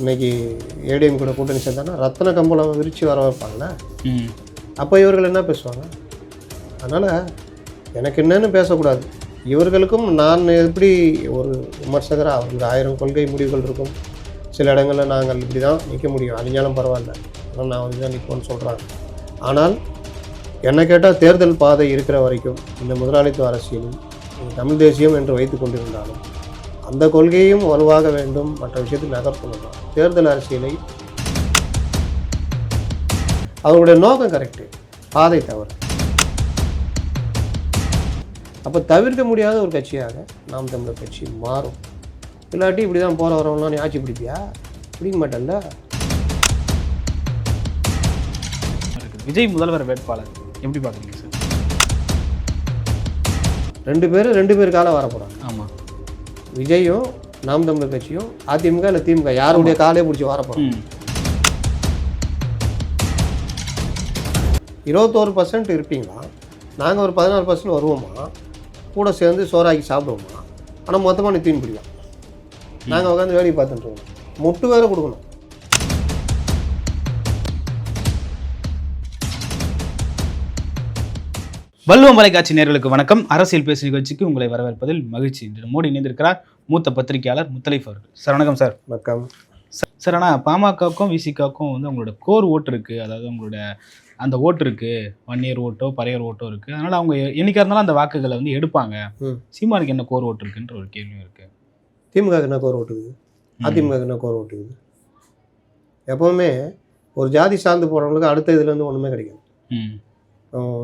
இன்னைக்கு ஏடிஎம் கூட கூட்டணி சேர்ந்தானா ரத்தன கம்பளம் விரித்து வர வைப்பாங்களே ம். அப்போ இவர்கள் என்ன பேசுவாங்க? அதனால் எனக்கு என்னன்னு பேசக்கூடாது. இவர்களுக்கும் நான் எப்படி ஒரு விமர்சகராக அவர்களுக்கு ஆயிரம் கொள்கை முடிவுகள் இருக்கும். சில இடங்களில் நாங்கள் இப்படி தான் நிற்க முடியும். அழிஞ்சாலும் பரவாயில்ல. ஆனால் நான் வந்து தான் நிற்போன்னு சொல்கிறாங்க ஆனால் என்னை கேட்டால் தேர்தல் பாதை இருக்கிற வரைக்கும் இந்த முதலாளித்துவ அரசியலில் இந்த தமிழ் தேசியம் என்று வைத்து கொண்டிருந்தாலும் அந்த கொள்கையும் வலுவாக வேண்டும் மற்ற விஷயத்தில் நகர்த்தணும் தேர்தல் அரசியலை அவருடைய நோக்கம் கரெக்டு பாதை தவறு. அப்போ தவிர்க்க முடியாத ஒரு கட்சியாக நாம் தமிழர் கட்சி மாறும். இல்லாட்டி இப்படி தான் போகிற வரவங்களாம் நீ ஆட்சி பிடிப்பியா? பிடிக்க மாட்டேன்ல? விஜய் முதல்வர் வேட்பாளர் எப்படி பார்க்குறீங்க சார்? ரெண்டு பேரும் ரெண்டு பேர் காலம் வர போகிறாங்க ஆமாம் விஜயும் நாம் தமிழர் கட்சியும் அதிமுக இல்லை திமுக யாருடைய காலே பிடிச்சி வர போகிறோம் ம். இருபத்தோரு பர்சன்ட் இருப்பீங்களா? நாங்கள் ஒரு பதினாறு பர்சன்ட் வருவோமா? கூட சேர்ந்து சோறாக்கி சாப்பிடுவோமா? ஆனால் மொத்தமாக நீ தீன் பிடிக்கலாம். நாங்கள் உட்காந்து வேலையை பார்த்துட்டு இருக்கோம். முட்டு வேற கொடுக்கணும். வல்லுவம் வலைக்காட்சி நேர்களுக்கு வணக்கம். அரசியல் பேசு நிகழ்ச்சிக்கு உங்களை வரவேற்பதில் மகிழ்ச்சி. இன்று மோடி இணைந்திருக்கிறார் மூத்த பத்திரிகையாளர் முத்தலைஃப் அவர்கள். சார் வணக்கம் சார். வணக்கம். சார், ஆனால் பாமகவுக்கும் விசிகாவுக்கும் வந்து அவங்களோட கோர் ஓட்டு இருக்குது அதாவது அவங்களோட அந்த ஓட்டு இருக்குது ஒன் இயர் ஓட்டோ பரையர் ஓட்டோ இருக்குது அதனால் அவங்க என்னைக்கா இருந்தாலும் அந்த வாக்குகளை வந்து எடுப்பாங்க. சீமானுக்கு என்ன கோர் ஓட்டு இருக்குன்ற ஒரு கேள்வியும் இருக்குது திமுக என்ன கோர் ஓட்டுக்குது அதிமுக என்ன கோர் ஓட்டுக்குது எப்போவுமே ஒரு ஜாதி சார்ந்து போகிறவங்களுக்கு அடுத்த இதுலேருந்து ஒன்றுமே கிடைக்காது. ம். அஹ்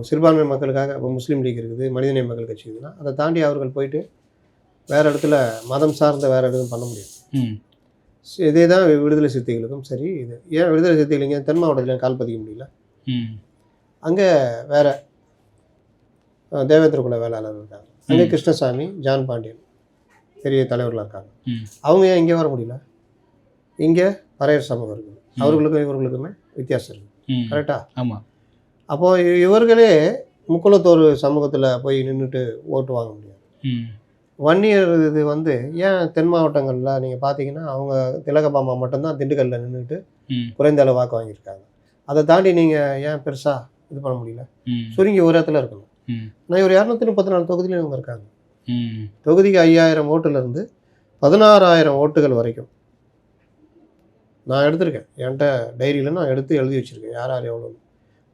சிறுபான்மை மக்களுக்காக இப்போ முஸ்லீம் லீக் இருக்குது மனிதநேய மக்கள் கட்சி இருக்குதுன்னா அதை தாண்டி அவர்கள் போயிட்டு வேறு இடத்துல மதம் சார்ந்த வேறு எதுவும் பண்ண முடியும் இதே தான் விடுதலை சிறுத்தைகளுக்கும் சரி இது ஏன் விடுதலை சிறுத்தைகள் இங்கே தென் மாவட்டத்தில் கால் பதிக்க முடியல? அங்கே வேற தேவேந்திர குல வேளாளர் இருக்காங்க. அங்கே. கிருஷ்ணசாமி ஜான் பாண்டியன் பெரிய தலைவர்களாக இருக்காங்க. அவங்க ஏன் இங்கே வர முடியல? இங்கே பறையர் சமூகம் இருக்குது. அவர்களுக்கும் இவர்களுக்குமே வித்தியாசம் இருக்குது ம். கரெக்டா ஆமாம் அப்போ இ- இவர்களே முக்குளத்தோர் சமூகத்தில் போய் நின்றுட்டு ஓட்டு வாங்க முடியாது. வன்னியர் இது வந்து ஏன் தென் மாவட்டங்களில் நீங்கள் பார்த்தீங்கன்னா அவங்க திலகபாமா மட்டும்தான் திண்டுக்கல்லில் நின்றுட்டு குறைந்த அளவு வாக்கு வாங்கியிருக்காங்க. அதை தாண்டி நீங்கள் ஏன் பெருசாக இது பண்ண முடியல? சுருங்கி ஒரு இடத்துல இருக்கணும். நான் ஒரு இரநூத்தி முப்பத்தி நாலு தொகுதியிலும் இவங்க இருக்காங்க. தொகுதிக்கு ஐயாயிரம் ஓட்டுலேருந்து பதினாறாயிரம் ஓட்டுகள் வரைக்கும் நான் எடுத்திருக்கேன். என்கிட்ட டைரியில் நான் எடுத்து எழுதி வச்சுருக்கேன். யார் யார் எவ்வளோ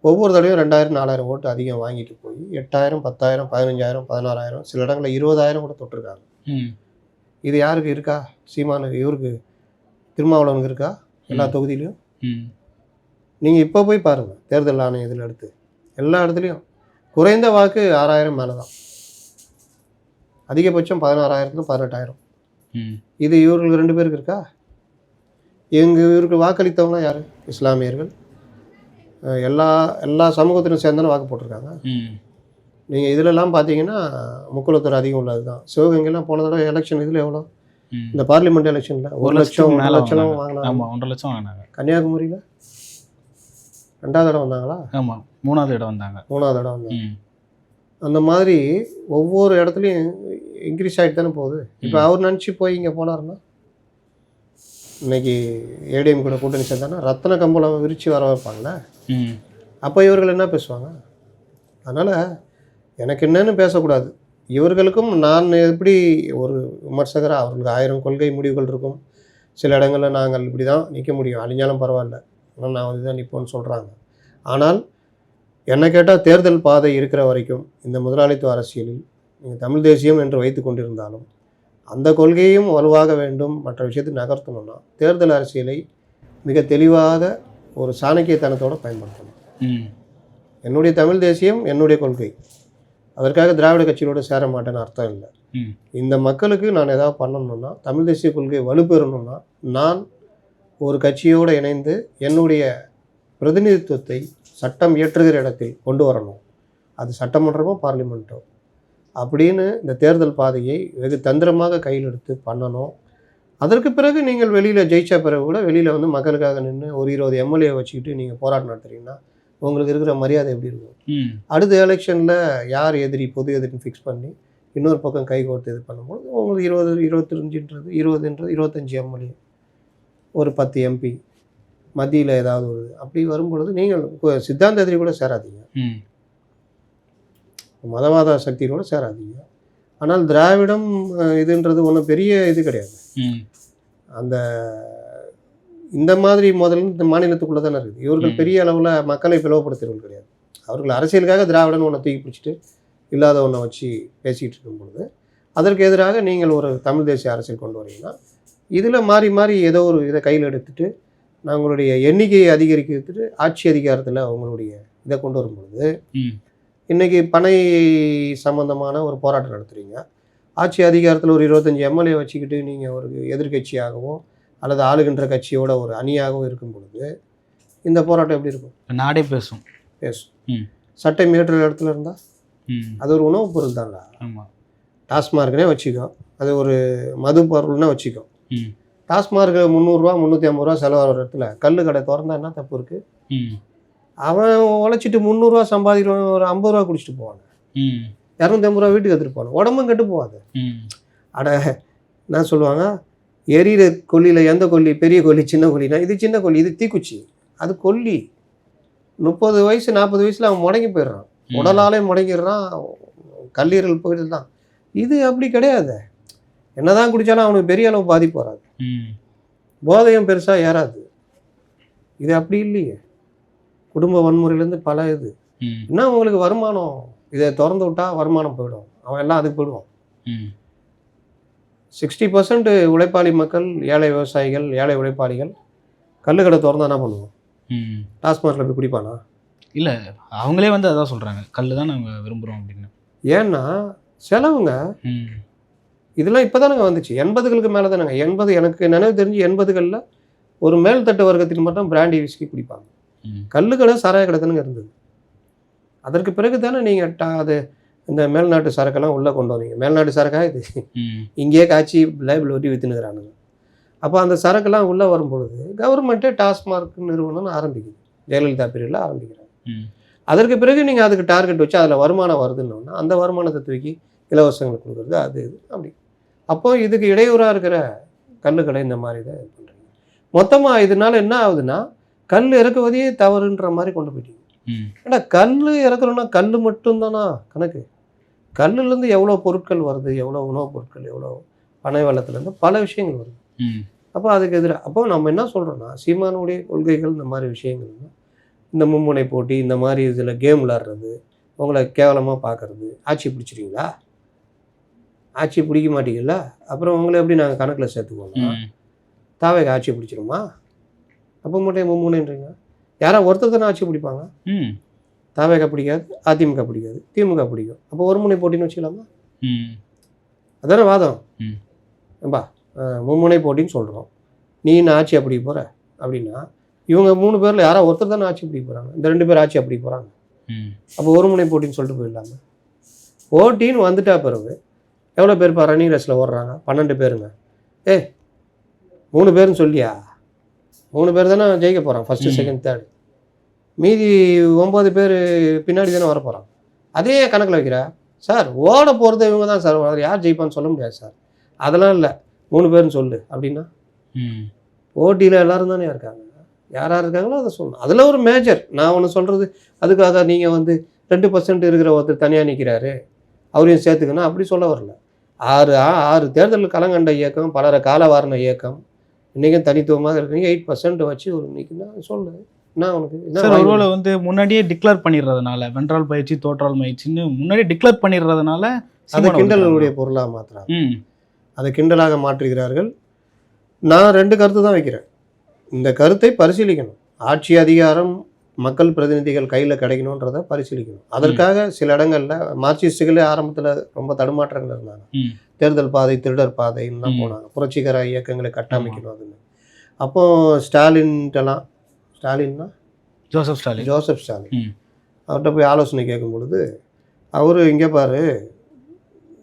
ஒவ்வொரு தடவையும் ரெண்டாயிரம் நாலாயிரம் ஓட்டு அதிகம் வாங்கிட்டு போய் எட்டாயிரம் பத்தாயிரம் பதினஞ்சாயிரம் பதினாறாயிரம் சில இடங்களில் இருபதாயிரம் கூட தொட்டிருக்காங்க. இது யாருக்கு இருக்கா? சீமானுக்கு இவருக்கு திருமாவளவனுக்கு இருக்கா? எல்லா. தொகுதியிலையும்? ம். நீங்கள் இப்போ போய் பாருங்கள் தேர்தல் ஆணையம் இதில் எடுத்து. எல்லா இடத்துலையும். குறைந்த வாக்கு ஆறாயிரம் மேலே தான் அதிகபட்சம் பதினாறாயிரத்துக்கும் பதினெட்டாயிரம். இது இவர்களுக்கு ரெண்டு பேருக்கு இருக்கா? எங்க இவருக்கு வாக்களித்தவங்களாம் யார்? இஸ்லாமியர்கள். எல்லா எல்லா சமூகத்திலும் சேர்ந்தாலும் வாக்கு போட்டிருக்காங்க. நீங்கள் இதிலெல்லாம் பார்த்தீங்கன்னா முக்குளத்தூர் அதிகம் உள்ளது தான். சிவகங்கைலாம் போன தடவை எலெக்ஷன் இதில் எவ்வளோ? இந்த பார்லிமெண்ட் எலெக்ஷனில் ஒரு லட்சம் மேல லட்சம் வாங்கினாங்க. ஒன்றரை லட்சம் வாங்கினாங்க. கன்னியாகுமரியில் ரெண்டாவது இடம் வந்தாங்களா? ஆமாம் மூணாவது இடம் வந்தாங்க. மூணாவது இடம் வந்தாங்க. அந்த மாதிரி ஒவ்வொரு இடத்துலையும் இன்க்ரீஸ் ஆகிட்டு தானே போகுது. இப்போ. அவர் நினச்சி போய் இங்கே போனாருன்னா? இன்னைக்கு ஏடிஎம் கூட கூட்டணி சேர்ந்தானா ரத்தன கம்பளம் விரித்து வர வைப்பாங்களே அப்போ இவர்கள் என்ன பேசுவாங்க? அதனால் எனக்கு என்னன்னு பேசக்கூடாது. இவர்களுக்கும் நான் எப்படி ஒரு விமர்சகராக அவர்களுக்கு ஆயிரம் கொள்கை முடிவுகள் இருக்கும். சில இடங்களில் நாங்கள் இப்படி தான் நிற்க முடியும். அழிஞ்சாலும் பரவாயில்ல. ஆனால் நான் வந்து தான் நிற்போன்னு சொல்கிறாங்க ஆனால் என்னை கேட்டால் தேர்தல் பாதை இருக்கிற வரைக்கும் இந்த முதலாளித்துவ அரசியலில் நீங்கள் தமிழ் தேசியம் என்று வைத்து கொண்டிருந்தாலும் அந்த கொள்கையும் வலுவாக வேண்டும். மற்ற விஷயத்தை நகர்த்தணும்னா தேர்தல் அரசியலை மிக தெளிவாக ஒரு சாணக்கியத்தனத்தோடு பயன்படுத்தணும். என்னுடைய தமிழ் தேசியம் என்னுடைய கொள்கை. அதற்காக திராவிட கட்சியோடு சேர மாட்டேன்னு அர்த்தம் இல்லை. இந்த மக்களுக்கு நான் ஏதாவது பண்ணணும்னா தமிழ் தேசிய கொள்கை வலுப்பெறணும்னா நான் ஒரு கட்சியோடு இணைந்து என்னுடைய பிரதிநிதித்துவத்தை சட்டம் இயற்றுகிற இடத்தில் கொண்டு வரணும். அது சட்டமன்றமோ பார்லிமெண்ட்டோ அப்படின்னு இந்த தேர்தல் பாதையை வெகு தந்திரமாக கையில் எடுத்து பண்ணணும். அதற்கு பிறகு நீங்கள் வெளியில் ஜெயிச்ச பிறகு கூட வெளியில் வந்து மக்களுக்காக நின்று ஒரு இருபது எம்எல்ஏ வச்சுக்கிட்டு நீங்கள் போராட்டம் நடத்துறீங்கன்னா உங்களுக்கு இருக்கிற மரியாதை எப்படி இருக்கும்? அடுத்த எலெக்ஷனில் யார் எதிரி பொது எதிரின்னு ஃபிக்ஸ் பண்ணி இன்னொரு பக்கம் கை கோர்த்து இது பண்ணும்போது உங்களுக்கு இருபது இருபத்தஞ்சுன்றது இருபதுன்றது இருபத்தஞ்சி எம்எல்ஏ ஒரு பத்து எம்பி மத்தியில் ஏதாவது ஒரு அப்படி வரும்பொழுது நீங்கள் சித்தாந்த எதிரி கூட சேராதீங்க. மதவாத சக்தியோட சேராதீங்க. ஆனால் திராவிடம் இதுன்றது ஒன்றும் பெரிய இது கிடையாது. அந்த இந்த மாதிரி முதல்ல இந்த மாநிலத்துக்குள்ளே தானே இருக்குது. இவர்கள். பெரிய அளவில் மக்களை பிளவுபடுத்துறவர்கள் கிடையாது. அவர்கள் அரசியலுக்காக திராவிடன் ஒன்றை தூக்கி பிடிச்சிட்டு இல்லாத ஒன்றை வச்சு பேசிகிட்டு இருக்கும் பொழுது அதற்கு எதிராக நீங்கள் ஒரு தமிழ் தேசிய அரசியல் கொண்டு வரீங்கன்னா இதில் மாறி மாறி ஏதோ ஒரு இதை கையில் எடுத்துட்டு நாங்களுடைய எண்ணிக்கையை அதிகரிக்கிறதுக்கு ஆட்சி அதிகாரத்தில் அவங்களுடைய இதை கொண்டு வரும் பொழுது ம். இன்றைக்கி பனை சம்பந்தமான ஒரு போராட்டம் நடத்துகிறீங்க ஆட்சி அதிகாரத்தில் ஒரு இருபத்தஞ்சி எம்எல்ஏ வச்சுக்கிட்டு நீங்கள் ஒரு எதிர்க்கட்சியாகவோ அல்லது ஆளுகின்ற கட்சியோட ஒரு அணியாகவோ இருக்கும் பொழுது இந்த போராட்டம் எப்படி இருக்கும்? நாடே பேசும். பேசும். சட்டை மீட்டுற இடத்துல இருந்தால் அது ஒரு உணவுப் பொருள் ஆமாம் டாஸ்மார்க்னே வச்சுக்கோ. அது ஒரு மது பொருள்னே வச்சுக்கோ. டாஸ்மார்க் முந்நூறுரூவா முந்நூற்றி ஐம்பது ரூபா செலவாகிற இடத்துல கல் கடை திறந்தா என்ன தப்பு இருக்குது அவன் உழைச்சிட்டு முந்நூறுரூவா சம்பாதிக்கிறவன் ஒரு ஐம்பது ரூபா குடிச்சிட்டு போவான். இரநூத்தி ஐம்பது ரூபா வீட்டுக்கு எடுத்துகிட்டு போவான். உடம்பும் கெட்டு போகாது. அட என்ன சொல்லுவாங்க? எரியிற கொல்லியில் எந்த கொல்லி? பெரிய கொல்லி சின்ன கொல்லினா இது சின்ன கொல்லி இது தீக்குச்சி. அது கொல்லி. முப்பது வயசு நாற்பது வயசில் அவன் முடங்கி போயிடுறான். உடலாலே முடங்கிடுறான். கல்லீரல் போயிட்டு தான் இது அப்படி கிடையாது. என்னதான் குடித்தாலும் அவனுக்கு பெரிய அளவு பாதிப்பு வராது. போதையும் பெருசாக ஏறாது. இது அப்படி இல்லையே. குடும்ப வன்முறையிலேருந்து பல இது. என்ன உங்களுக்கு வருமானம்? இதை திறந்து விட்டா வருமானம் போயிடும். அவன் எல்லாம் அதுக்கு போயிடுவான். சிக்ஸ்டி பர்சன்ட் உழைப்பாளி மக்கள் ஏழை விவசாயிகள் ஏழை உழைப்பாளிகள் கல்லுக்கடை திறந்தா என்ன பண்ணுவோம்? ம். டாஸ்மாகில் போய் குடிப்பானா? இல்லை அவங்களே வந்து அதான் சொல்கிறாங்க கல் தான் நாங்கள் விரும்புகிறோம் அப்படின்னு. ஏன்னா செலவுங்க இதெல்லாம் இப்போ தானங்க வந்துச்சு. எண்பதுகளுக்கு மேலே தானங்க எண்பது எனக்கு நினைவு தெரிஞ்சு எண்பதுகளில் ஒரு மேல்தட்டு வர்க்கத்துக்கு மட்டும் பிராண்டி விஸ்கி குடிப்பாங்க. கல்லுக்கடை சாராய கடை தானங்க இருந்தது. அதற்கு பிறகு தானே நீங்கள் டா அது இந்த மேல்நாட்டு சரக்கெல்லாம் உள்ளே கொண்டு வந்தீங்க. மேல்நாட்டு சரக்கா இது? இங்கேயே காய்ச்சி லேபிள் ஒட்டி விற்றுனுக்குறானுங்க அப்போ அந்த சரக்கெல்லாம் உள்ளே வரும்பொழுது கவர்மெண்ட்டே டாஸ்மார்க் நிறுவனம்னு ஆரம்பிக்குது. ஜெயலலிதா பீரியடில் ஆரம்பிக்கிறாங்க. அதற்கு பிறகு நீங்கள் அதுக்கு டார்கெட் வச்சு அதில் வருமானம் வருதுன்னொன்னா அந்த வருமானத்தை தூக்கி இலவசங்களுக்கு கொடுக்குறது அது இது அப்படி. அப்போ இதுக்கு இடையூறாக இருக்கிற கல்லுக்கடை இந்த மாதிரி தான் இது பண்ணுறீங்க மொத்தமாக இதனால என்ன ஆகுதுன்னா கல் இறக்குவதையே தவறுன்ற மாதிரி கொண்டு போயிட்டீங்க. ஏன்னா கல் இறக்குறோன்னா கல் மட்டும்தானா? கணக்கு. கல்லுலேருந்து எவ்வளோ பொருட்கள் வருது எவ்வளோ உணவுப் பொருட்கள் எவ்வளோ பனை பல விஷயங்கள் வருது. அப்போ அதுக்கு எதிராக அப்போ நம்ம என்ன சொல்கிறோன்னா சீமானுடைய கொள்கைகள் இந்த மாதிரி விஷயங்கள் இந்த மும்முனை போட்டி இந்த மாதிரி இதில் கேம் விளாட்றது உங்களை கேவலமாக பார்க்கறது ஆட்சி பிடிச்சிருங்களா ஆட்சி பிடிக்க மாட்டீங்கல்ல? அப்புறம் உங்களை எப்படி நாங்கள் கணக்கில் சேர்த்துக்குவோம் ம். தாவேக ஆட்சி பிடிச்சிருமா? அப்போ மட்டும் மும்முனைன்றீங்க? யாரா ஒருத்தர் தானே ஆட்சி பிடிப்பாங்க. ம். தாவேக பிடிக்காது அதிமுக பிடிக்காது திமுக பிடிக்கும். அப்போ ஒரு முனை போட்டின்னு வச்சுக்கலாமா? ம். அதானே வாதம். ம். ஏம்பா மும்முனை போட்டின்னு சொல்கிறோம் நீ என்ன ஆட்சி அப்படி போகிற அப்படின்னா இவங்க மூணு பேரில் யாரோ ஒருத்தர் தானே ஆட்சி பிடிக்க போகிறாங்க இந்த ரெண்டு பேர் ஆட்சி அப்படி போகிறாங்க ம். அப்போ ஒரு முனை போட்டின்னு சொல்லிட்டு போயிடலாமா. போட்டின்னு வந்துட்டா பிறகு எவ்வளோ பேர் இப்போ ரன்னிங் ரேஸில் ஓடுறாங்க? பன்னெண்டு பேருங்க. ஏ மூணு பேர்னு சொல்லியா மூணு பேர் தானே ஜெயிக்க போகிறான் ஃபஸ்ட்டு. செகண்ட் தேர்ட் மீதி ஒம்பது பேர் பின்னாடி தானே வர போகிறான் அதே கணக்கில் வைக்கிற சார் ஓட போகிறது இவங்க தான் சார். யார் ஜெயிப்பான்னு சொல்ல முடியாது சார். அதெல்லாம் இல்லை. மூணு பேர்னு சொல்லு. அப்படின்னா? ம். போட்டியில் எல்லாரும் தானே இருக்காங்க. யார் யார் இருக்காங்களோ அதை சொல்லணும் அதில் ஒரு மேஜர் நான் ஒன்று சொல்கிறது அதுக்காக நீங்கள் வந்து ரெண்டு பர்சன்ட் இருக்கிற ஒருத்தர் தனியாக நிற்கிறாரு அவரையும் சேர்த்துக்கணும். அப்படி சொல்ல வரல. ஆறு ஆ- ஆறு தேர்தல் களங்கண்ட இயக்கம் பலரை காலவாரண இயக்கம். இன்றைக்கும் தனித்துவமாக இருக்கிறீங்க எயிட் பர்சன்ட் வச்சு ஒரு நிற்குன்னா சொல்லு என்ன உனக்கு? என்ன சார் ஒருவேளை வந்து முன்னாடியே டிக்ளேர் பண்ணிடுறதுனால வென்றால் பயிற்சி தோற்றால் பயிற்சின்னு முன்னாடியே டிக்ளேர் பண்ணிடுறதுனால அதை கிண்டலுடைய பொருளாக மாற்றுறாங்க அதை கிண்டலாக மாற்றுகிறார்கள். நான் ரெண்டு கருத்து தான் வைக்கிறேன். இந்த கருத்தை பரிசீலிக்கணும். ஆட்சி அதிகாரம் மக்கள் பிரதிநிதிகள் கையில் கிடைக்கணுன்றதை பரிசீலிக்கணும். அதற்காக சில இடங்களில் மார்க்சிஸ்டுகளே ஆரம்பத்தில் ரொம்ப தடுமாற்றங்கள் இருந்தாங்க. தேர்தல் பாதை திருடர் பாதைன்னு ம். போனாங்க. புரட்சிகர இயக்கங்களை கட்டமைக்கணும் அதுன்னு அப்போ ஸ்டாலின்ட்டெல்லாம் ஸ்டாலின்னா? Joseph Stalin. Joseph Stalin. அவர்கிட்ட போய் ஆலோசனை கேட்கும் பொழுது அவர் இங்கே பாரு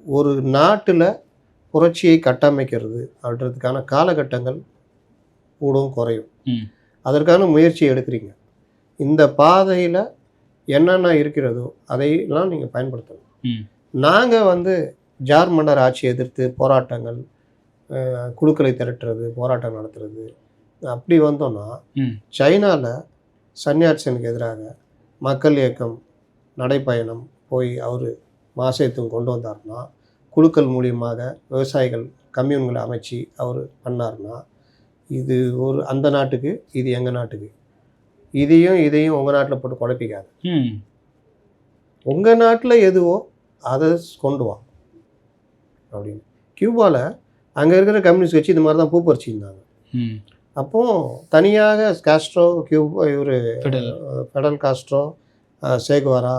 ஒரு நாட்டில் புரட்சியை கட்டமைக்கிறது அப்படின்றதுக்கான காலகட்டங்கள் கூடும் குறையும். அதற்கான முயற்சி எடுக்கிறீங்க. இந்த பாதையில் என்னென்ன இருக்கிறதோ அதையெல்லாம் நீங்கள் பயன்படுத்தணும். நாங்கள் வந்து ஜார் மன்னர் ஆட்சியை எதிர்த்து போராட்டங்கள் குழுக்களை திரட்டுறது போராட்டம் நடத்துறது அப்படி வந்தோம்னா ம். சைனாவில் சன்னியாட்சனுக்கு எதிராக மக்கள் இயக்கம் நடைப்பயணம் போய் அவர் மாசேத்துவம் கொண்டு வந்தார்னா குழுக்கள் மூலியமாக விவசாயிகள் கம்யூன்களை அமைச்சு அவர் பண்ணார்னா இது ஒரு அந்த நாட்டுக்கு இது எங்கள் நாட்டுக்கு. இதையும் இதையும் உங்கள் நாட்டில் போட்டு குழப்பிக்காது. ம். உங்கள் நாட்டில் எதுவோ அதை கொண்டு வா. அப்படின்னு. கியூபாவில் அங்கே இருக்கிற கம்யூனிஸ்ட் கட்சி இந்த மாதிரி தான் பூ பறிச்சிருந்தாங்க ம். அப்போ தனியாக காஸ்ட்ரோ கியூபா இவர் Fidel Castro Che Guevara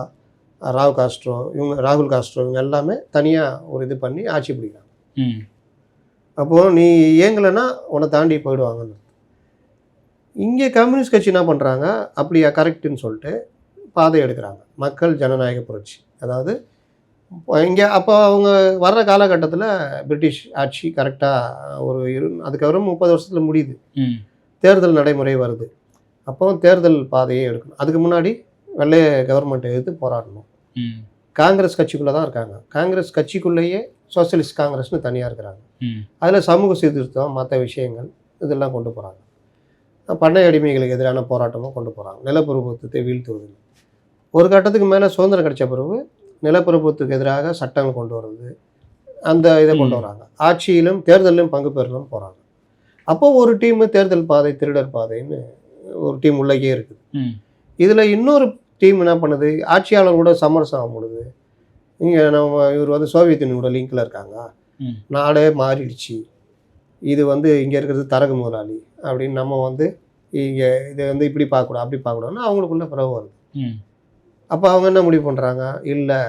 Raul Castro இவங்க ராகுல் காஸ்ட்ரோ இவங்க எல்லாமே தனியாக ஒரு இது பண்ணி ஆட்சி பிடிக்கிறாங்க. ம். அப்போது நீ இயங்கலைன்னா உன்னை தாண்டி போயிடுவாங்கன்னு இங்கே கம்யூனிஸ்ட் கட்சி என்ன பண்ணுறாங்க அப்படியா கரெக்டுன்னு சொல்லிட்டு பாதை எடுக்கிறாங்க. மக்கள் ஜனநாயக புரட்சி. அதாவது இங்கே அப்போ அவங்க வர்ற காலகட்டத்தில் பிரிட்டிஷ் ஆட்சி கரெக்டாக ஒரு இரு அதுக்கப்புறம் முப்பது வருஷத்தில் முடியுது. தேர்தல் நடைமுறை வருது. அப்போ தேர்தல் பாதையை எடுக்கணும். அதுக்கு முன்னாடி வெள்ளைய கவர்மெண்ட்டை எதிர்த்து போராடணும். காங்கிரஸ் கட்சிக்குள்ளே தான் இருக்காங்க. காங்கிரஸ் கட்சிக்குள்ளேயே சோஷலிஸ்ட் காங்கிரஸ்னு தனியாக இருக்கிறாங்க. அதில் சமூக சீர்திருத்தம் மற்ற விஷயங்கள் இதெல்லாம் கொண்டு போகிறாங்க பண்ணை அடிமைகளுக்கு எதிரான போராட்டமும் கொண்டு போகிறாங்க நிலப்பிரபுத்துவத்தை வீழ்த்துவது ஒரு கட்டத்துக்கு மேலே சுதந்திரம் கிடைச்ச பிறகு நிலப்பிரபுத்துக்கு எதிராக சட்டங்கள் கொண்டு வர்றது அந்த இதை கொண்டு. வராங்க. ஆட்சியிலும் தேர்தலிலும் பங்கு பெறலும் போகிறாங்க அப்போ ஒரு டீமு தேர்தல் பாதை திருடர் பாதைன்னு ஒரு டீம் உள்ளேயே இருக்குது. இதில் இன்னொரு டீம் என்ன பண்ணுது? ஆட்சியாளர் கூட சமரசம் ஆகும்பொழுது இங்கே நம்ம இவர் வந்து சோவியத் யூனியனோட லிங்கில் இருக்காங்க. நாடே மாறிடுச்சு. இது வந்து இங்கே இருக்கிறது தரகு முதலாளி அப்படின்னு நம்ம வந்து இங்கே இதை வந்து இப்படி பார்க்கக்கூடாது அப்படி பார்க்கக்கூடாதுன்னு அவங்களுக்குள்ள பிறகு வருது. அப்போ அவங்க என்ன முடிவு பண்ணுறாங்க இல்லை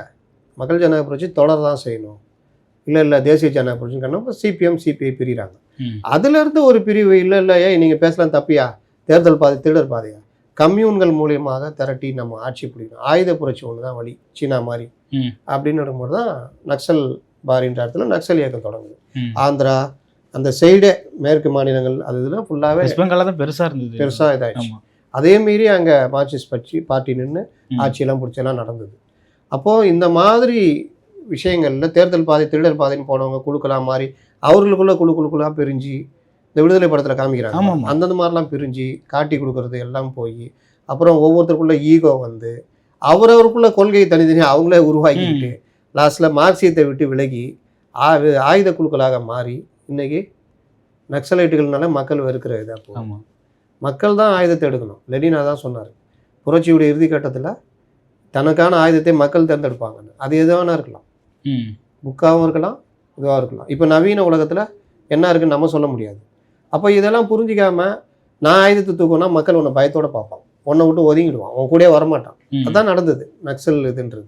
மக்கள் ஜனநாயக புரட்சி தொடர தான் செய்யணும். இல்லை இல்லை தேசிய ஜனநாயக புரட்சின்னு கண்ணப்போ சிபிஎம் சிபிஐ பிரிகிறாங்க அதுலேருந்து ஒரு பிரிவு இல்லை இல்லை ஏன் நீங்கள் பேசலாம் தப்பியா? தேர்தல் பாதை திருடர் பாதையா? கம்யூன்கள் மூலியமாக திரட்டி நம்ம ஆட்சி பிடிக்கணும் ஆயுத புரட்சி ஒன்று தான் வழி சீனா மாதிரி. அப்படின்னு இருக்கும்போது தான் நக்சல் பாரின்ற இடத்துல நக்சல் இயக்கம் தொடங்குது. ஆந்திரா அந்த சைடே மேற்கு மாநிலங்கள் அது இதெல்லாம் ஃபுல்லாகவே வெஸ்ட் பெங்கால தான் பெருசா இருந்தது. பெருசாக இதாகிடுச்சு அதே மீறி அங்கே மார்க்சிஸ்ட் கட்சி பார்ட்டி நின்று. ஆட்சியெல்லாம் பிடிச்செல்லாம் நடந்தது. அப்போது இந்த மாதிரி விஷயங்களில் தேர்தல் பாதை திருடர் பாதைன்னு போனவங்க குழுக்களாக மாறி அவர்களுக்குள்ள குழு குழுக்களாக பிரிஞ்சு இந்த விடுதலை படத்தில் காமிக்கிறாங்க. அந்தந்த மாதிரிலாம் பிரிஞ்சு காட்டி கொடுக்கறது எல்லாம் போய் அப்புறம் ஒவ்வொருத்தருக்குள்ள ஈகோ வந்து அவரவருக்குள்ள கொள்கையை தனித்தனியாக அவங்களே உருவாக்கிக்கிட்டு லாஸ்ட்டில் மார்க்சியத்தை விட்டு விலகி ஆயுத குழுக்களாக மாறி இன்னைக்கு நக்சலைட்டுகள்னால மக்கள் வெறுக்கிற இதாக போகுது. ஆமா. மக்கள் தான் ஆயுதத்தை எடுக்கணும். லெனினா தான் சொன்னார். புரட்சியுடைய இறுதி கட்டத்தில் தனக்கான ஆயுதத்தை மக்கள் தேர்ந்தெடுப்பாங்கன்னு. அது எது வேணா இருக்கலாம் புக்காகவும் இருக்கலாம் இதுவாக இருக்கலாம். இப்போ நவீன உலகத்தில் என்ன இருக்குன்னு நம்ம சொல்ல முடியாது. அப்போ இதெல்லாம் புரிஞ்சிக்காம நான் ஆயுதத்தை தூக்கணும்னா மக்கள் உன்னை பயத்தோட பார்ப்பான் உன்னை விட்டு ஒதுங்கிடுவான். உன் கூடயே வரமாட்டான். அதான் நடந்தது. நக்சல் இதுன்றது.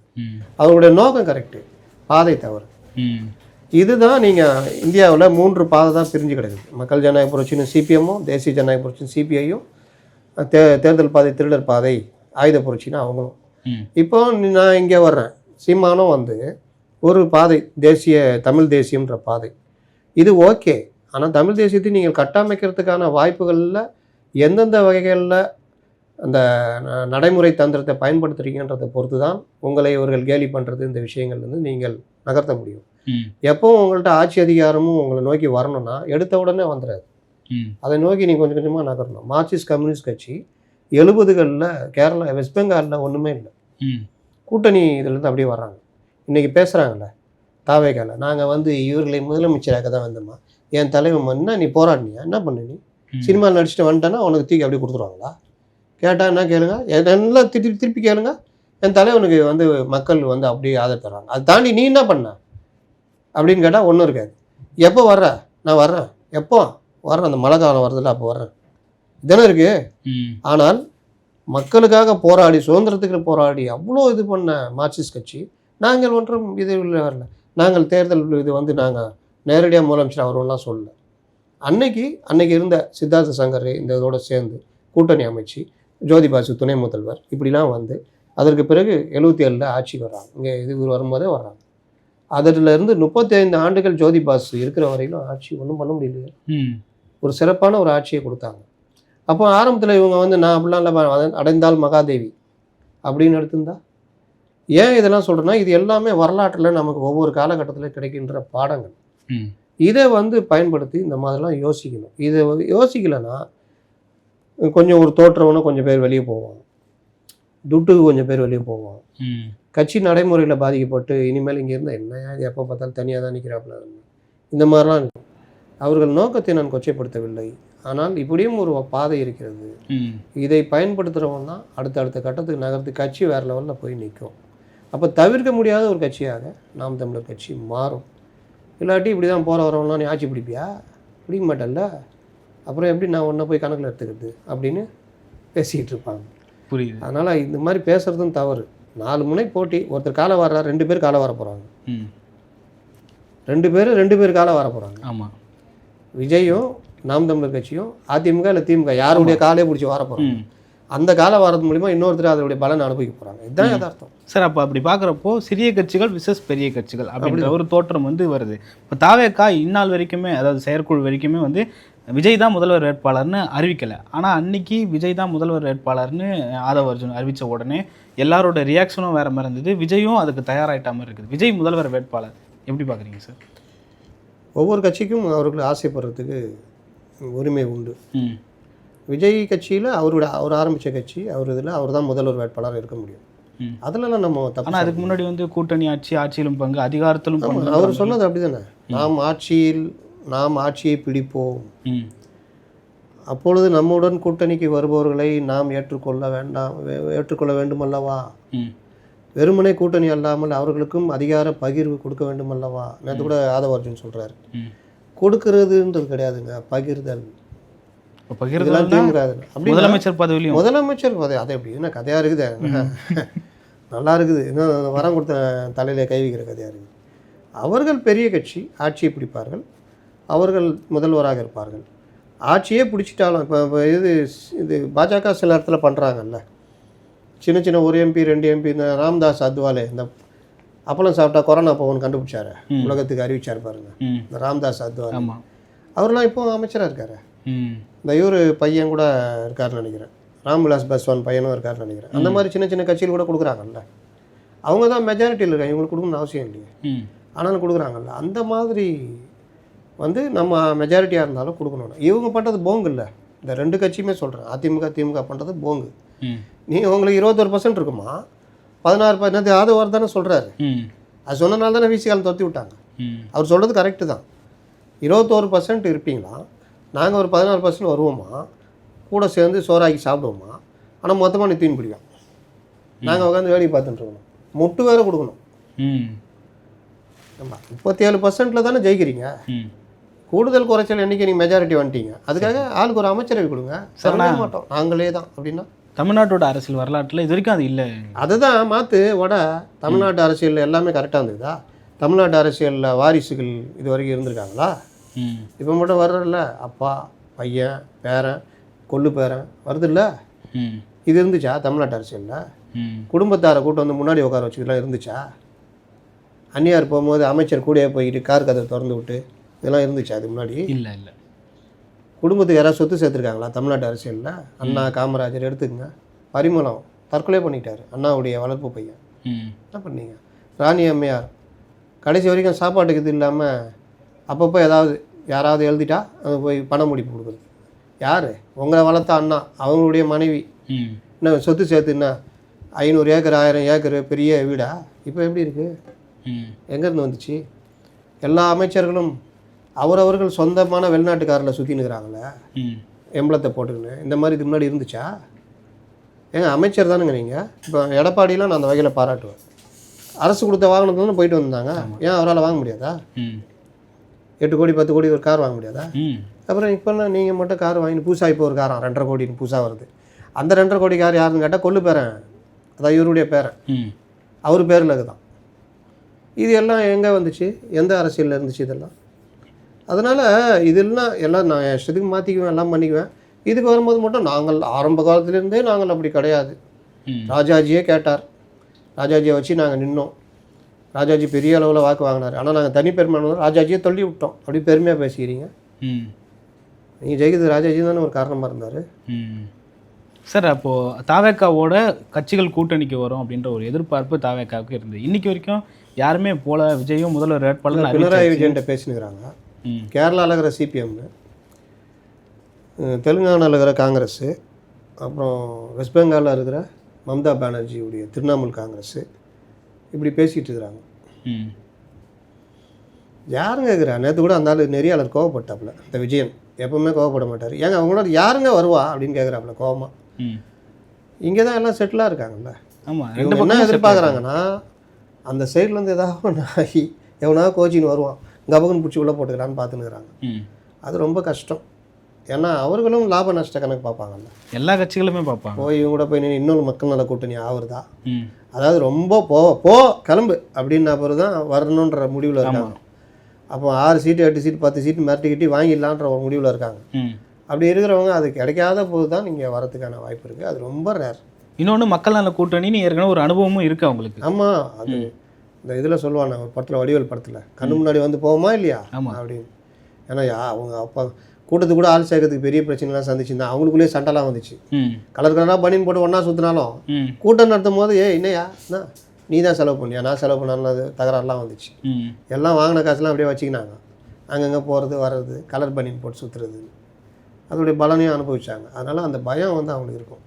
அவருடைய நோக்கம் கரெக்டு பாதை தவறு. இதுதான் நீங்கள் இந்தியாவில் மூன்று பாதை தான் பிரிஞ்சு கிடக்குது. மக்கள் ஜனநாயக புரட்சின்னு சிபிஎம்மும் தேசிய ஜனநாயக புரட்சின்னு சிபிஐயும் தே தேர்தல் பாதை திருடர் பாதை ஆயுத புரட்சின்னு அவங்களும். இப்போ நான் இங்கே வர்றேன். சீமானும் வந்து ஒரு பாதை தேசிய தமிழ் தேசியம்ன்ற பாதை. இது ஓகே. ஆனால் தமிழ் தேசியத்தை நீங்கள் கட்டமைக்கிறதுக்கான வாய்ப்புகளில் எந்தெந்த வகைகளில் அந்த நடைமுறை தந்திரத்தை பயன்படுத்துறீங்கன்றதை பொறுத்து தான் உங்களை இவர்கள் கேலி பண்ணுறது இந்த விஷயங்கள்லேருந்து நீங்கள் நகர்த்த முடியும். எப்பவும் உங்கள்கிட்ட ஆட்சி அதிகாரமும் உங்களை நோக்கி வரணும்னா எடுத்த உடனே வந்துடாது. அதை நோக்கி நீங்கள் கொஞ்சம் கொஞ்சமாக நகரணும். மார்க்சிஸ்ட் கம்யூனிஸ்ட் கட்சி எழுபதுகளில் கேரளா வெஸ்ட் பெங்காலில் ஒன்றுமே இல்லை. கூட்டணி இதுலேருந்து அப்படியே வர்றாங்க. இன்றைக்கி பேசுகிறாங்கல்ல தாவேகால நாங்கள் வந்து இவர்களை முதலமைச்சராக தான் வந்தோமா? என் தலைவன் என்ன நீ போராடினியா? என்ன பண்ண நீ. சினிமாவில் நடிச்சுட்டு வந்துட்டானா உனக்கு தூக்கி அப்படியே கொடுத்துருவாங்களா? கேட்டால் என்ன கேளுங்க? எல்லாம் திருப்பி திருப்பி கேளுங்க. என் தலைவனுக்கு வந்து மக்கள் வந்து அப்படியே ஆதரவு தராங்க அதை தாண்டி நீ என்ன பண்ண? அப்படின்னு கேட்டால் ஒன்றும் இருக்காது. எப்போ வர்ற? நான் வர்றேன். எப்போ? வர்றேன். அந்த மழை காலம் வருதுல்ல அப்போ வர்றேன். இதெல்லாம் இருக்குது ம். ஆனால் மக்களுக்காக போராடி சுதந்திரத்துக்கு போராடி அவ்வளோ இது பண்ண மார்க்சிஸ்ட் கட்சி நாங்கள் ஒன்றும் இது வரல. நாங்கள் தேர்தல் இது வந்து நாங்கள் நேரடியாக முதலமைச்சர் அவரெல்லாம் சொல்லல. அன்னைக்கு அன்னைக்கு இருந்த சித்தார்த்த சங்கர் இந்த இதோட சேர்ந்து கூட்டணி அமைச்சு ஜோதி பாசு துணை முதல்வர் இப்படிலாம் வந்து அதற்கு பிறகு எழுபத்தி ஏழில் ஆட்சிக்கு வர்றாங்க. இங்கே இது வரும்போதே வர்றாங்க. அதிலிருந்து முப்பத்தி ஐந்து ஆண்டுகள் ஜோதி பாசு இருக்கிற வரையிலும் ஆட்சி ஒன்றும் பண்ண முடியலையே. ம். ஒரு சிறப்பான ஒரு ஆட்சியை கொடுத்தாங்க. அப்போ ஆரம்பத்தில் இவங்க வந்து நான் அப்படிலாம் இல்லை அட- அடைந்தால் மகாதேவி. அப்படின்னு எடுத்திருந்தா? ஏன் இதெல்லாம் சொல்கிறேன்னா இது எல்லாமே வரலாற்றில் நமக்கு ஒவ்வொரு காலகட்டத்தில் கிடைக்கின்ற பாடங்கள். இதை வந்து பயன்படுத்தி இந்த மாதிரிலாம் யோசிக்கணும். இதை யோசிக்கலைன்னா கொஞ்சம் ஒரு தோற்றவனும் கொஞ்சம் பேர் வெளியே போவான் துட்டுக்கு கொஞ்சம் பேர் வெளியே போவான் ம். கட்சி நடைமுறையில் பாதிக்கப்பட்டு இனிமேல் இங்கே இருந்தால் என்னையா இது? எப்போ பார்த்தாலும் தனியாக தான் நிற்கிறாப்புல இந்த மாதிரிலாம் இருக்கும். அவர்கள் நோக்கத்தை நான் கொச்சைப்படுத்தவில்லை. ஆனால் இப்படியும் ஒரு பாதை இருக்கிறது. இதை பயன்படுத்துகிறவன் தான் அடுத்த அடுத்த கட்டத்துக்கு நகர்த்து கட்சி வேறு லெவலில் போய் நிற்கும் அப்போ தவிர்க்க முடியாத ஒரு கட்சியாக நாம் தமிழர் கட்சி மாறும். இல்லாட்டி இப்படி தான் போகிற வரவங்களாம் நீ ஆட்சி பிடிப்பியா? பிடிக்க மாட்டல்ல. அப்புறம் எப்படி நான் உன்னை போய் கணக்கில் எடுத்துக்கிறது? அப்படின்னு பேசிக்கிட்டு இருப்பாங்க. புரியுது. அதனால் இந்த மாதிரி பேசுகிறதும் தவறு. நாலு முனை போட்டி. ஒருத்தர் காலை வர்றா ரெண்டு பேர் காலை வர போகிறாங்க ரெண்டு பேர் ரெண்டு பேர் காலை வர போகிறாங்க ஆமாம் விஜயும் நாம் தமிழர் கட்சியும் அதிமுக இல்லை திமுக யாருடைய காலே பிடிச்சி வர போகிறாங்க அந்த காலை வரது மூலிமா இன்னொருத்தர் அதனுடைய பலன் அனுபவிக்க போகிறாங்க இதுதான் யதார்த்தம். சார் அப்போ அப்படி பார்க்குறப்போ சிறிய கட்சிகள் விசஸ் பெரிய கட்சிகள் அப்படின்ற ஒரு தோற்றம் வந்து வருது. இப்போ தாவேக்கா இந்நாள் வரைக்குமே அதாவது செயற்குழு வரைக்குமே வந்து விஜய் தான் முதல்வர் வேட்பாளர்னு அறிவிக்கலை. ஆனால் அன்னைக்கு விஜய் தான் முதல்வர் வேட்பாளர்னு ஆதவ அர்ஜுன் அறிவித்த உடனே எல்லாரோட ரியாக்ஷனும் வேற மாதிரி இருந்தது. விஜயும் அதுக்கு தயாராகிட்ட மாதிரி இருக்குது. விஜய் முதல்வர் வேட்பாளர். எப்படி பார்க்குறீங்க சார் ஒவ்வொரு கட்சிக்கும் அவர்கள் ஆசைப்படுறதுக்கு உரிமை உண்டு. விஜய் கட்சியில் அவரோட அவர் ஆரம்பித்த கட்சி அவர் இதில் அவர் தான் முதல்வர் வேட்பாளர் இருக்க முடியும். அதுலலாம் நம்ம தப்பு ஆனால் அதுக்கு முன்னாடி வந்து கூட்டணி ஆட்சி ஆட்சியிலும் பங்கு அதிகாரத்திலும் அவர் சொன்னது அப்படிதானே? நாம் ஆட்சியில் நாம் ஆட்சியை பிடிப்போம். அப்பொழுது நம்முடன் கூட்டணிக்கு வருபவர்களை நாம் ஏற்றுக்கொள்ள வேண்டாம் ஏற்றுக்கொள்ள வேண்டும் அல்லவா ம். வெறுமனே கூட்டணி அல்லாமல் அவர்களுக்கும் அதிகார பகிர்வு கொடுக்க வேண்டும் அல்லவா நேற்று கூட ஆதவ அர்ஜுன் சொல்றாரு. ம். கொடுக்கறதுன்றது கிடையாதுங்க பகிர்தல். முதலமைச்சர் பதவியிலையும். முதலமைச்சர் பதவி அது எப்படி? என்ன கதையா இருக்குது? நல்லா இருக்குது. இன்னும் வரம் கொடுத்த தலையில கை வைக்கிற கதையா இருக்குது. அவர்கள் பெரிய கட்சி ஆட்சியை பிடிப்பார்கள். அவர்கள் முதல்வராக இருப்பார்கள். ஆட்சியே பிடிச்சிட்டாலும் இப்போ இது இது பாஜக சில இடத்துல பண்ணுறாங்கல்ல சின்ன சின்ன ஒரு எம்பி ரெண்டு எம்பி இந்த ராம்தாஸ் அத்வாலே இந்த அப்பளம் சாப்பிட்டா கொரோனா போகணும்னு கண்டுபிடிச்சாரு. உலகத்துக்கு அறிவிச்சார் பாருங்க. இந்த ராம்தாஸ் அத்வாலே. அவர்லாம் இப்போ அமைச்சராக இருக்காரு. இந்த இவர் பையன் கூட இருக்காருன்னு நினைக்கிறேன். ராம்விலாஸ் பஸ்வான் பையனும் இருக்காருன்னு நினைக்கிறேன். அந்த மாதிரி சின்ன சின்ன கட்சிகள் கூட கொடுக்குறாங்கல்ல. அவங்க தான் மெஜாரிட்டியில் இருக்காங்க. இவங்களுக்கு கொடுக்கணும்னு அவசியம் இல்லையே. ஆனாலும் கொடுக்குறாங்கல்ல. அந்த மாதிரி வந்து நம்ம மெஜாரிட்டியாக இருந்தாலும் கொடுக்கணும். இவங்க பண்ணுறது போங்கு இல்லை. இந்த ரெண்டு கட்சியுமே சொல்கிறேன் அதிமுக திமுக பண்ணுறது போங்கு. நீ உங்களுக்கு இருபத்தொரு பர்சன்ட் இருக்குமா? பதினாறு பதினஞ்சு ஆதவர் தானே சொல்கிறாரு ம். அது சொன்னனால தானே விசிகால் துரத்தி விட்டாங்க. அவர் சொல்கிறது கரெக்டு தான். இருபத்தோரு பர்சன்ட் இருப்பீங்களா? நாங்கள் ஒரு பதினாறு பர்சன்ட் வருவோமா? கூட சேர்ந்து சோறாக்கி சாப்பிடுவோமா? ஆனால் மொத்தமாக நீ தீன் பிடிக்கும். நாங்கள் உட்காந்து வேலையை பார்த்துட்டு இருக்கணும். முட்டு வேற கொடுக்கணும். ம். நம்ம முப்பத்தி ஏழு பர்சன்ட்டில் தானே ஜெயிக்கிறீங்க? கூடுதல் குறைச்சல் எண்ணிக்கை நீங்கள் மெஜாரிட்டி வந்துட்டீங்க. அதுக்காக ஆளுக்கு ஒரு அமைச்சரவை கொடுங்க. தரவே மாட்டோம். நாங்களே தான் அப்படின்னா? தமிழ்நாட்டோட அரசியல் வரலாற்றில் இது வரைக்கும் அது இல்லை. அதுதான் மாற்று வட. தமிழ்நாட்டு அரசியலில் எல்லாமே கரெக்டாக இருந்ததா? தமிழ்நாட்டு அரசியலில் வாரிசுகள் இது வரைக்கும் இருந்திருக்காங்களா? இப்போ மட்டும் வர்றதில்ல அப்பா பையன் பேரன் கொள்ளு பேரன். வருதுல்ல? இது இருந்துச்சா தமிழ்நாட்டு அரசியலில்? குடும்பத்தாரை கூட்டு வந்து முன்னாடி உட்கார வச்சுக்கலாம் இருந்துச்சா? அந்நியார் போகும்போது அமைச்சர் கூடயே போய்கிட்டு கார் கதவை திறந்து விட்டு இதெல்லாம் இருந்துச்சா அது முன்னாடி. இல்லை இல்லை. குடும்பத்துக்கு யாராவது சொத்து சேர்த்துருக்காங்களா? தமிழ்நாட்டு அரசியலில்? அண்ணா காமராஜர் எடுத்துக்கங்க. பரிமளம் தற்கொலை பண்ணிட்டார். அண்ணாவுடைய வளர்ப்பு பையன். ம். என்ன பண்ணீங்க? ராணி அம்மையார். கடைசி வரைக்கும் சாப்பாட்டுக்கு இது இல்லாமல் அப்பப்போ ஏதாவது யாராவது எழுதிட்டா அது போய் பண முடிப்பு கொடுக்குறது. யார்? உங்களை வளர்த்த அண்ணா அவங்களுடைய மனைவி. என்ன சொத்து சேர்த்து என்ன ஐநூறு ஏக்கர் ஆயிரம் ஏக்கர் பெரிய வீடா? இப்போ எப்படி இருக்குது எங்கேருந்து வந்துச்சு? எல்லா அமைச்சர்களும் அவரவர்கள் சொந்தமான வெளிநாட்டுக்காரில் சுற்றினுக்கிறாங்களே ம். எம்பளத்தை போட்டுக்கின்னு. இந்த மாதிரி இதுக்கு முன்னாடி இருந்துச்சா? ஏங்க அமைச்சர் தானுங்க நீங்கள் இப்போ எடப்பாடிலாம் நான் அந்த வகையில் பாராட்டுவேன். அரசு கொடுத்த வாகனத்துல தானே போயிட்டு வந்தாங்க. ஏன் அவரால் வாங்க முடியாதா? ம். எட்டு கோடி பத்து கோடி ஒரு கார் வாங்க முடியாதா? அப்புறம் இப்போல்லாம் நீங்கள் மட்டும் கார் வாங்கி புதுசாக இப்போ ஒரு காரம் ரெண்டரை கோடின்னு புதுசாக வருது. அந்த ரெண்டரை கோடி கார் யாருன்னு கேட்டால் கொள்ளு பேரன். அதான் இவருடைய பேரன். அவர் பேரில் இருக்குதான் இது எல்லாம் எங்கே வந்துச்சு? எந்த அரசியலில் இருந்துச்சு இதெல்லாம்? அதனால் இதெல்லாம் எல்லாம் நான் இஷ்டத்துக்கு மாற்றிக்குவேன் எல்லாம் பண்ணிக்குவேன். இதுக்கு வரும்போது மட்டும் நாங்கள் ஆரம்ப காலத்திலேருந்தே நாங்கள் அப்படி கிடையாது. ராஜாஜியே கேட்டார். ராஜாஜியை வச்சு நாங்கள் நின்னோம். ராஜாஜி பெரிய அளவில் வாக்கு வாங்கினார். ஆனால் நாங்கள் தனி பெருமானம் ராஜாஜியை தள்ளி விட்டோம். அப்படி பெருமையாக பேசிக்கிறீங்க. ம். நீங்கள் ஜெயிக்கிறது ராஜாஜி தானே ஒரு காரணமாக இருந்தார். ம். சார் அப்போது தாவேக்காவோட கட்சிகள் கூட்டணிக்கு வரும் அப்படின்ற ஒரு எதிர்பார்ப்பு தாவேக்காவுக்கு இருந்தது. இன்னைக்கு வரைக்கும் யாருமே போல விஜயும் முதல்வர் வேட்பாளர் பினராயி விஜயன்ட்ட பேசினுக்கிறாங்க. கேரளாவில் இருக்கிற சிபிஎம் தெலுங்கானாவில் இருக்கிற காங்கிரஸ் அப்புறம் வெஸ்ட் பெங்காலில் இருக்கிற மம்தா பானர்ஜியுடைய திரிணாமுல் காங்கிரஸ் இப்படி பேசிகிட்டு இருக்கிறாங்க. ம். யாருங்க இருக்கிறா? நேற்று கூட அந்த ஆள் நெறியாளர் கோவப்பட்டாப்புல இந்த விஜயன். எப்பவுமே கோவப்பட மாட்டார். ஏங்க அவங்களோட யாருங்க வருவா அப்படின்னு கேட்குறாப்புல கோவமா? ம். இங்கே தான் எல்லாம் செட்டிலாக இருக்காங்கல்ல? ஆமாம் என்ன எதிர்பார்க்குறாங்கன்னா அந்த சைட்லேருந்து ஏதாவது ஆகி எவனாவது கோச்சின்னு வருவான். கபகன் பிடிச்சி உள்ளே போட்டுக்கிறான்னு பார்த்துன்னுக்குறாங்க. ம். அது ரொம்ப கஷ்டம். ஏன்னா அவர்களும் லாப நஷ்ட கணக்கு பார்ப்பாங்கல்ல. எல்லா கட்சிகளுமே பார்ப்பாங்க. போய் இவங்க கூட போய் நின்னு இன்னொரு மக்கள் நல கூட்டணி ஆகுறதா அதாவது ரொம்ப போ போ கிளம்பு அப்படின்ன பிறகு தான் வரணுன்ற முடிவில் இருக்காங்க. அப்போ ஆறு சீட்டு எட்டு சீட்டு பத்து சீட்டு மிரட்டி கிட்டி வாங்கிடலான்ற ஒரு முடிவில் இருக்காங்க. அப்படி இருக்கிறவங்க அது கிடைக்காத போது தான் நீங்கள் வரதுக்கான வாய்ப்பு இருக்குது அது ரொம்ப ரேர் இன்னொன்று மக்கள் நல கூட்டணின்னு ஏற்கனவே ஒரு அனுபவமும் இருக்கு அவங்களுக்கு. ஆமாம் அது இந்த இதில் சொல்லுவாங்க ஒரு படத்தில் வடிவேல் படத்தில் கண்ணு முன்னாடி வந்து போவோமா இல்லையா. அப்படின்னு. ஏன்னா யா அவங்க அப்பா கூட்டத்துக்கு கூட ஆள் சேர்க்கறதுக்கு பெரிய பிரச்சனைலாம் சந்திச்சுருந்தா அவங்களுக்குள்ளேயே சண்டைலாம் வந்துச்சு. கலர் கலராக பனியன் போட்டு ஒன்றா சுற்றினாலும் கூட்டம் நடத்தும் போது ஏ என்னையா? என்ன? நீ தான் செலவு பண்ணியா? நான் செலவு பண்ணாலும் அது தகராறுலாம் வந்துச்சு. எல்லாம் வாங்கின காசுலாம் அப்படியே வச்சுக்கினாங்க. அங்கங்கே போகிறது வர்றது கலர் பனியன் போட்டு சுற்றுறது அதோடைய பலனையும் அனுபவிச்சாங்க. அதனால் அந்த பயம் வந்து அவங்களுக்கு இருக்கும்.